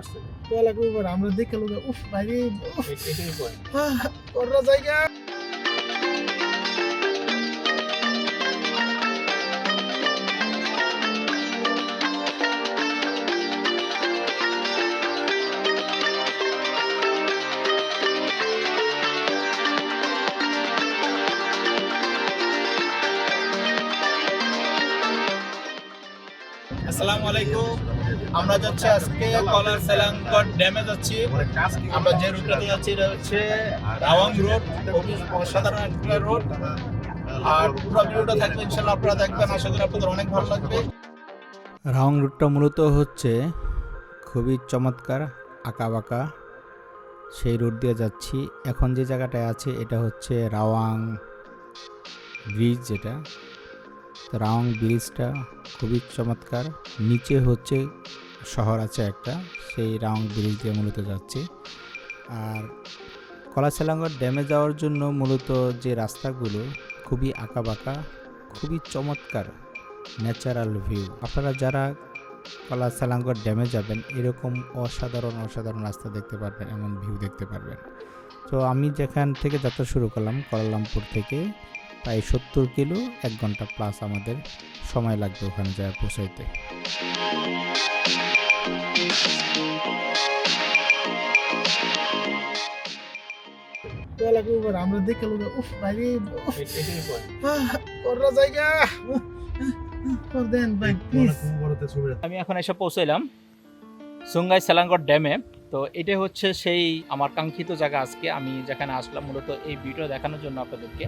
আসছে। আমরা দেখে লোক উফ বাইরে এটাই ওরা জায়গা। আসসালামু আলাইকুম। আমরা যাচ্ছি আজকে কলার সেলাঙ্কট ড্যামে যাচ্ছি। আমরা যে রুটটাতে যাচ্ছি, এটা হচ্ছে রাওয়াং রোড অসাধারণ রোড আর পুরো ভিডিওটা থাকবে ইনশাল্লাহ আপনারা দেখবেন। আশা করি আপনাদের অনেক ভালো লাগবে। রাউং রুটটা মূলত হচ্ছে খুবই চমৎকার আঁকা বাঁকা সেই রুট দিয়ে যাচ্ছি। এখন যে জায়গাটায় আছে, এটা হচ্ছে রাওয়াং ব্রিজ যেটা। রাওয়াং ব্রিজটা খুবই চমৎকার। নিচে হচ্ছে শহর আছে একটা, সেই রাওয়াং ব্রিজ দিয়ে মূলত যাচ্ছি। আর কলাশালাঙ্গর ড্যামে যাওয়ার জন্য মূলত যে রাস্তাগুলো খুবই আঁকা বাঁকা খুবই চমৎকার, ন্যাচারাল ভিউ। আপনারা যারা কলা সালাঙ্গর ড্যামে যাবেন, এরকম অসাধারণ অসাধারণ রাস্তা দেখতে পারবেন, এমন ভিউ দেখতে পারবেন। তো আমি যেখান থেকে যাত্রা শুরু করলাম, কলালামপুর থেকে প্রায় সত্তর কিলো এক ঘণ্টা প্লাস আমাদের সময় লাগবে ওখানে যায় পৌঁছাইতে। বেলা আমরা দেখে লোক উফ বাইরে উফ। এ- এটাই কয় ওরা জায়গা। দেন আমি এখন এসে পৌঁছাইলাম সুঙ্গাই সেলাঙ্গট ড্যামে। তো এটা হচ্ছে সেই আমার কাঙ্ক্ষিত জায়গা আজকে। আমি যেখানে আসলাম মূলত এই ভিডিও দেখানোর জন্য আপনাদেরকে।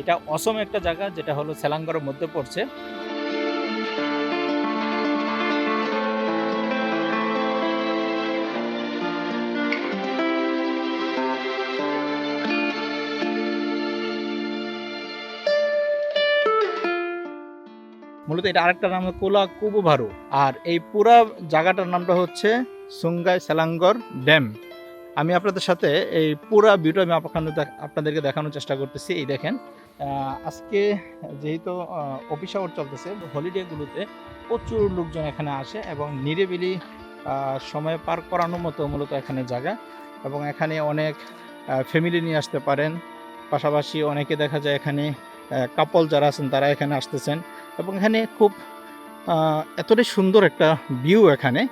এটা অসম একটা জায়গা, যেটা হলো সেলাঙ্গরের মধ্যে পড়ছে। মূলত এটা আরেকটা নাম কোলা কুবুভারু আর এই পুরা জায়গাটার নামটা হচ্ছে সুঙ্গাই সেলাঙ্গর ড্যাম। আমি আপনাদের সাথে এই পুরা ভিডিও আমি আপনাদেরকে দেখানোর চেষ্টা করতেছি, এই দেখেন। আজকে যেহেতু অফিস আওয়ার চলতেছে হলিডেগুলোতে প্রচুর লোকজন এখানে আসে এবং নিরিবিলি সময় পার করানোর মতো মূলত এখানে জায়গা এবং এখানে অনেক ফ্যামিলি নিয়ে আসতে পারেন। পাশাপাশি অনেকে দেখা যায় এখানে কাপল যারা আছেন তারা এখানে আসতেছেন এবং এখানে খুব এতটাই সুন্দর একটা ভিউ এখানে।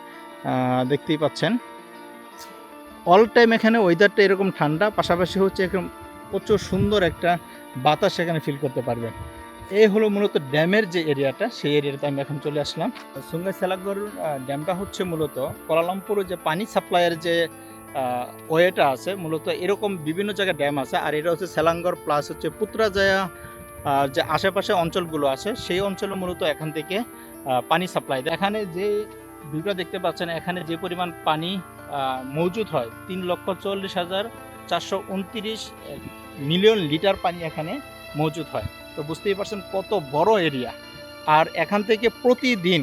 দেখতেই পাচ্ছেন। অল টাইম এখানে ওয়েদারটা এরকম ঠান্ডা, পাশাপাশি হচ্ছে এরকম প্রচুর সুন্দর একটা বাতাস এখানে ফিল করতে পারবেন। এই হলো মূলত ড্যামের যে এরিয়াটা সেই এরিয়াতে আমি এখন চলে আসলাম। সুঙ্গাই সেলাগর ড্যামটা হচ্ছে মূলত কোলালামপুর যে পানি সাপ্লাইয়ের যে ওয়েটা আছে, মূলত এরকম বিভিন্ন জায়গায় ড্যাম আছে। আর এটা হচ্ছে সেলাঙ্গর প্লাস হচ্ছে পুত্রাজায়া যে আশেপাশে অঞ্চলগুলো আছে, সেই অঞ্চলে মূলত এখান থেকে পানি সাপ্লাই দেয়। এখানে যে ভিউটা দেখতে পাচ্ছেন, এখানে যে পরিমাণ পানি মজুদ হয়, তিন লক্ষ চল্লিশ হাজার চারশো উনত্রিশ মিলিয়ন লিটার পানি এখানে মজুদ হয়। তো বুঝতেই পারছেন কত বড় এরিয়া। আর এখান থেকে প্রতিদিন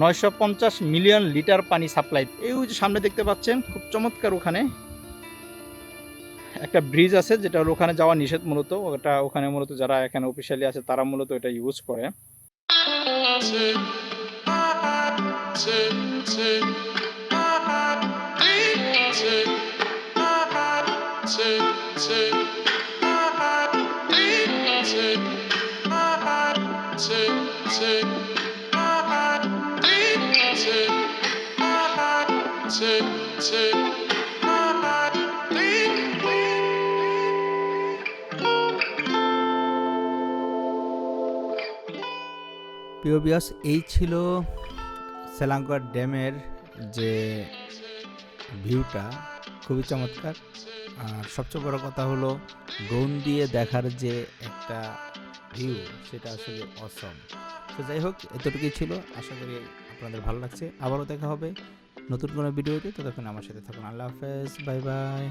নয়শো পঞ্চাশ মিলিয়ন লিটার পানি সাপ্লাই, এই যে সামনে দেখতে পাচ্ছেন, খুব চমৎকার ওখানে। একটা ব্রিজ আছে, যেটা হলো ওখানে যাওয়া নিষেধ মূলত, ওটা ওখানে মূলত যারা এখানে অফিসিয়ালি আছে, তারা মূলত এটা ইউজ করে। প্রিয় বিয়াস এই ছিল সেলাঙ্কর ড্যামের যে ভিউটা খুবই চমৎকার। আর সবচেয়ে বড় কথা হলো ড্রোন দিয়ে দেখার যে একটা ভিউ সেটা আসলে অসম তো যাই হোক, এতটুকুই ছিল। আশা করি আপনাদের ভালো লাগছে। আবারও দেখা হবে নতুন কোনো ভিডিওতে। ততক্ষণ আমার সাথে থাকুন। আল্লাহ হাফেজ। Bye bye.